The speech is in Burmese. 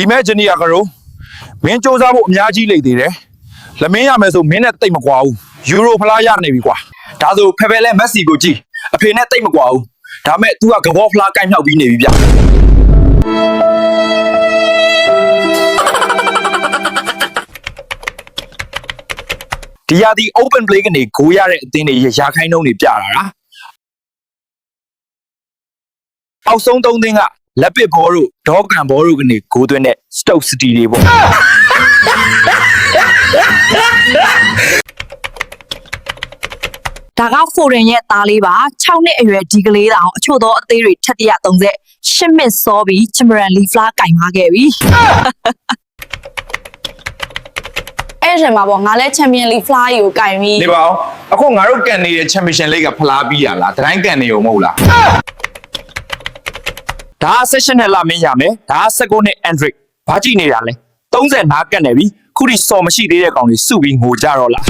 ဒီမဲ့ဂျနီယာကရောမင်းစူးစမ်းဖို့အများကြီးလိမ့်သေးတယ်လက်မင်းရမယ်ဆိုမင်းနဲ့တိတ်မကွာဘူးယူရိုဖလားရနေပြီကွာဒါဆိုဖယ်ဖယ်လဲမက်ဆီကိုကြည့်အဖေနဲ့တိတ်မကွာဘူးဒါမဲ့ तू ကကဘောဖလားကိုင်းမြောက်ပြီးနေပြီဗျဒီရဒီ open play ကနေဂိုးရတဲ့အသင်းတွေရာခိုင်နှုန်းတွေပြတာလားအောက်ဆုံးသုံးသင်းက လက်ပစ်ဘောတို့ဒေါကန်ဘောတို့ကနေဂိုးသွင်းတဲ့ Stoke City တွေပေါ့ဒါကဖိုရင်ရဲ့သားလေးပါ6နှစ်အရွယ်ဒီကလေးတောင်အချို့သောအသေးတွေထက်တရ30ရှစ်မစ်စောပြီးချမရန်လီဖလားကင်ထားခဲ့ပြီအဲ့ဒီအချိန်မှာပေါ့ငါလည်းချန်ပီယံလိဖလားကြီးကိုကင်ပြီးနေပါအောင်အခုငါတို့ကန်နေတဲ့ Championship League ကဖလားပြီးရလားတတိုင်းကန်နေုံမဟုတ်လား ဒါက session နဲ့လာမင်းရမယ်ဒါက19နဲ့ Android ဘာကြည့်နေတာလဲ30နားကတ်နေပြီခုထိစော်မရှိသေးတဲ့ကောင်တွေစုပြီးငိုကြတော့လား